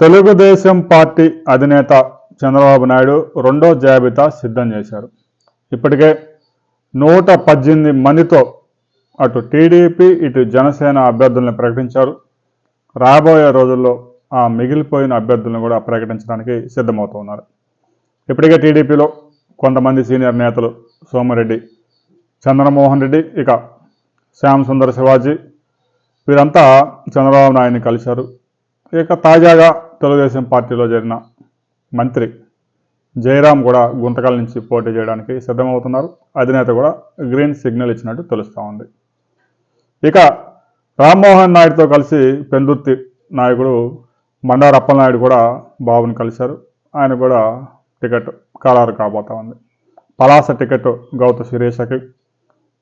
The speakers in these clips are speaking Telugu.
తెలుగుదేశం పార్టీ అధినేత చంద్రబాబు నాయుడు రెండో జాబితా సిద్ధం చేశారు. ఇప్పటికే నూట పద్దెనిమిది మందితో అటు టీడీపీ ఇటు జనసేన అభ్యర్థులను ప్రకటించారు. రాబోయే రోజుల్లో ఆ మిగిలిపోయిన అభ్యర్థులను కూడా ప్రకటించడానికి సిద్ధమవుతున్నారు. ఇప్పటికే టీడీపీలో కొంతమంది సీనియర్ నేతలు సోమిరెడ్డి చంద్రమోహన్ రెడ్డి ఇక శ్యామ్ సుందర్ శివాజీ వీరంతా చంద్రబాబు నాయుడిని కలిశారు. ఇక తాజాగా తెలుగుదేశం పార్టీలో జరిగిన మంత్రి జయరాం కూడా గుంతకాల నుంచి పోటీ చేయడానికి సిద్ధమవుతున్నారు. అధినేత కూడా గ్రీన్ సిగ్నల్ ఇచ్చినట్టు తెలుస్తూ ఉంది. ఇక రామ్మోహన్ నాయుడుతో కలిసి పెందుర్తి నాయకుడు మండార అప్పలనాయుడు కూడా బాబుని కలిశారు. ఆయన కూడా టికెట్ ఖరారు కాబోతా ఉంది. పలాస టికెట్ గౌత శిరీషకి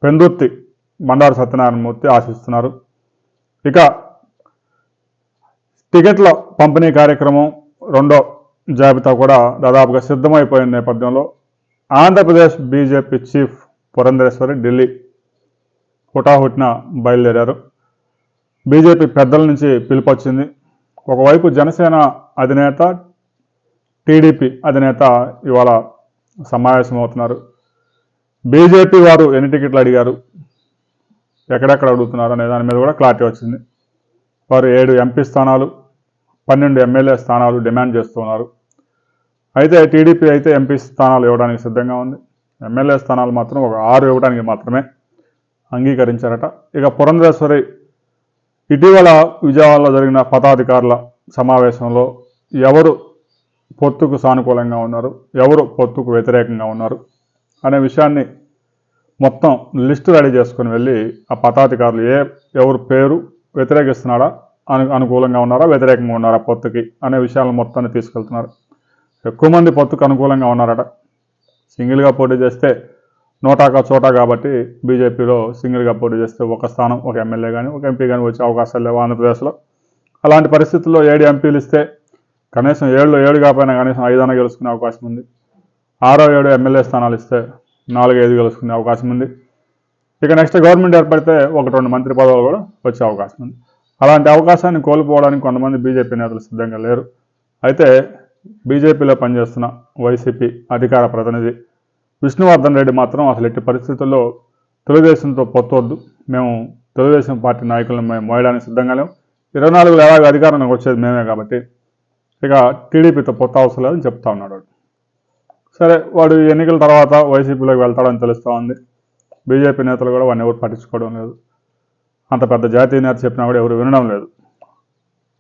పెందుర్తి మండార సత్యనారాయణమూర్తి ఆశిస్తున్నారు. ఇక టికెట్ల పంపిణీ కార్యక్రమం రెండో జాబితా కూడా దాదాపుగా సిద్ధమైపోయిన నేపథ్యంలో ఆంధ్రప్రదేశ్ బీజేపీ చీఫ్ పురంధరేశ్వరి ఢిల్లీ హుటాహుటిన బయలుదేరారు. బీజేపీ పెద్దల నుంచి పిలుపొచ్చింది. ఒకవైపు జనసేన అధినేత టీడీపీ అధినేత ఇవాళ సమావేశం అవుతున్నారు బీజేపీ వారు ఎన్ని టికెట్లు అడిగారు? ఎక్కడెక్కడ అడుగుతున్నారు? అనే దాని మీద కూడా క్లారిటీ వచ్చింది. వారు ఏడు ఎంపీ స్థానాలు పన్నెండు ఎమ్మెల్యే స్థానాలు డిమాండ్ చేస్తున్నారు. అయితే టీడీపీ అయితే ఎంపీ స్థానాలు ఇవ్వడానికి సిద్ధంగా ఉంది. ఎమ్మెల్యే స్థానాలు మాత్రం ఒక ఆరు ఇవ్వడానికి మాత్రమే అంగీకరించారట. ఇక పురంధేశ్వరి ఇటీవల విజయవాడలో జరిగిన పదాధికారుల సమావేశంలో ఎవరు పొత్తుకు సానుకూలంగా ఉన్నారు? ఎవరు పొత్తుకు వ్యతిరేకంగా ఉన్నారు? అనే విషయాన్ని మొత్తం లిస్టు రెడీ చేసుకుని వెళ్ళి ఆ పతాధికారులు ఏ ఎవరు పేరు వ్యతిరేకిస్తున్నాడా? అను అనుకూలంగా ఉన్నారా వ్యతిరేకంగా ఉన్నారా పొత్తుకి అనే విషయాలను మొత్తాన్ని తీసుకెళ్తున్నారు. ఎక్కువ మంది పొత్తుకు అనుకూలంగా ఉన్నారట. సింగిల్గా పోటీ చేస్తే నోటాకా చోటా కాబట్టి బీజేపీలో సింగిల్గా పోటీ చేస్తే ఒక స్థానం ఒక ఎమ్మెల్యే కానీ ఒక ఎంపీ కానీ వచ్చే అవకాశాలు లేవు ఆంధ్రప్రదేశ్లో. అలాంటి పరిస్థితుల్లో ఏడు ఎంపీలు ఇస్తే కనీసం ఏడులో ఏడు కాకపోయినా కనీసం ఐదన గెలుచుకునే అవకాశం ఉంది. ఆరో ఏడు ఎమ్మెల్యే స్థానాలు ఇస్తే నాలుగు ఐదు గెలుచుకునే అవకాశం ఉంది. ఇక నెక్స్ట్ గవర్నమెంట్ ఏర్పడితే ఒకటి రెండు మంత్రి పదవులు కూడా వచ్చే అవకాశం ఉంది. అలాంటి అవకాశాన్ని కోల్పోవడానికి కొంతమంది బీజేపీ నేతలు సిద్ధంగా లేరు. అయితే బీజేపీలో పనిచేస్తున్న వైసీపీ అధికార ప్రతినిధి విష్ణువర్ధన్ రెడ్డి మాత్రం అసలు ఎట్టి పరిస్థితుల్లో తెలుగుదేశంతో పొత్తొద్దు. మేము తెలుగుదేశం పార్టీ నాయకులను మేము మోయడానికి సిద్ధంగా లేము ఇరవై నాలుగులో ఎలాగ అధికారంలోకి వచ్చేది మేమే కాబట్టి ఇక టీడీపీతో పొత్తు అవసరం లేదని చెప్తా ఉన్నాడు వాడు. సరే వాడు ఎన్నికల తర్వాత వైసీపీలోకి వెళ్తాడని తెలుస్తూ ఉంది. బీజేపీ నేతలు కూడా వాడిని ఎవరు పట్టించుకోవడం లేదు. అంత పెద్ద జాతీయ నేత చెప్పినా కూడా ఎవరు వినడం లేదు.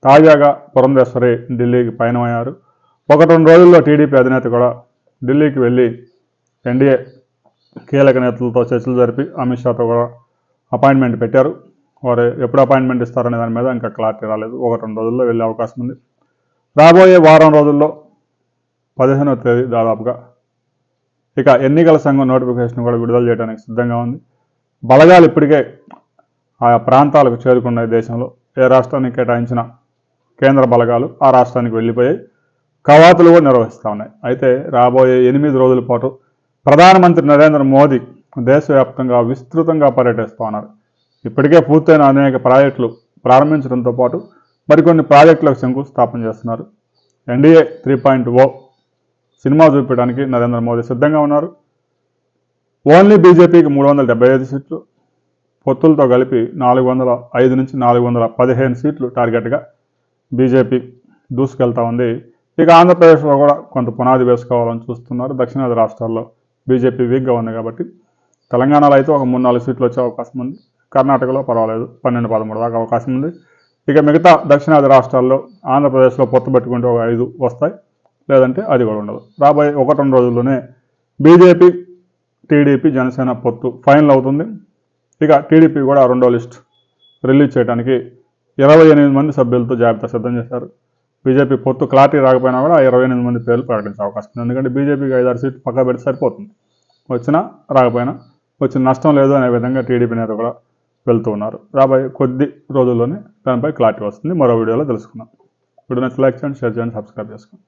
తాజాగా పురంధేశ్వరి ఢిల్లీకి పయనమయ్యారు. ఒక రెండు రోజుల్లో టీడీపీ అధినేత కూడా ఢిల్లీకి వెళ్ళి ఎన్డీఏ కీలక నేతలతో చర్చలు జరిపి అమిత్ షాతో కూడా అపాయింట్మెంట్ పెట్టారు. వారు ఎప్పుడు అపాయింట్మెంట్ ఇస్తారనే దాని మీద ఇంకా క్లారిటీ రాలేదు. ఒక రెండు రోజుల్లో వెళ్ళే అవకాశం ఉంది. రాబోయే వారం రోజుల్లో పదిహేనవ తేదీ దాదాపుగా ఇక ఎన్నికల సంఘం నోటిఫికేషన్ కూడా విడుదల చేయడానికి సిద్ధంగా ఉంది. బలగాలు ఇప్పటికే ఆయా ప్రాంతాలకు చేరుకున్నాయి దేశంలో ఏ రాష్ట్రానికి కేటాయించిన కేంద్ర బలగాలు ఆ రాష్ట్రానికి వెళ్ళిపోయాయి కవాతులు కూడా నిర్వహిస్తూ ఉన్నాయి. అయితే రాబోయే ఎనిమిది రోజుల పాటు ప్రధానమంత్రి నరేంద్ర మోదీ దేశవ్యాప్తంగా విస్తృతంగా పర్యటిస్తూ ఉన్నారు. ఇప్పటికే పూర్తయిన అనేక ప్రాజెక్టులు ప్రారంభించడంతో పాటు మరికొన్ని ప్రాజెక్టులకు శంకుస్థాపన చేస్తున్నారు. NDA three point O cinema చూపించడానికి నరేంద్ర మోదీ సిద్ధంగా ఉన్నారు. ఓన్లీ బీజేపీకి మూడు వందల డెబ్బై ఐదు సీట్లు పొత్తులతో కలిపి నాలుగు వందల ఐదు నుంచి నాలుగు వందల పదిహేను సీట్లు టార్గెట్గా బీజేపీ దూసుకెళ్తా ఉంది. ఇక ఆంధ్రప్రదేశ్లో కూడా కొంత పునాది వేసుకోవాలని చూస్తున్నారు. దక్షిణాది రాష్ట్రాల్లో బీజేపీ వీక్గా ఉంది కాబట్టి తెలంగాణలో అయితే ఒక మూడు నాలుగు సీట్లు వచ్చే అవకాశం ఉంది. కర్ణాటకలో పర్వాలేదు పన్నెండు పదమూడు దాకా అవకాశం ఉంది. ఇక మిగతా దక్షిణాది రాష్ట్రాల్లో ఆంధ్రప్రదేశ్లో పొత్తు పెట్టుకుంటే ఒక ఐదు వస్తాయి. లేదంటే అది కూడా ఉండదు. రాబోయే ఒకటి రెండు రోజుల్లోనే బీజేపీ టీడీపీ జనసేన పొత్తు ఫైనల్ అవుతుంది. ఇక టీడీపీ కూడా రెండో లిస్ట్ రిలీజ్ చేయడానికి ఇరవై ఎనిమిది మంది సభ్యులతో జాబితా సిద్ధం చేశారు. బీజేపీ పొత్తు క్లారిటీ రాకపోయినా కూడా ఇరవై ఎనిమిది మంది పేర్లు ప్రకటించే అవకాశం ఉంది. ఎందుకంటే బీజేపీకి ఐదారు సీట్లు పక్క పెడితే సరిపోతుంది. వచ్చినా రాకపోయినా వచ్చిన నష్టం లేదు అనే విధంగా టీడీపీ నేత కూడా వెళ్తూ ఉన్నారు. రాబోయే కొద్ది రోజుల్లోనే దానిపై క్లారిటీ వస్తుంది. మరో వీడియోలో తెలుసుకుందాం. వీడియో నచ్చి లైక్ చేయండి షేర్ చేయండి సబ్స్క్రైబ్ చేసుకోండి.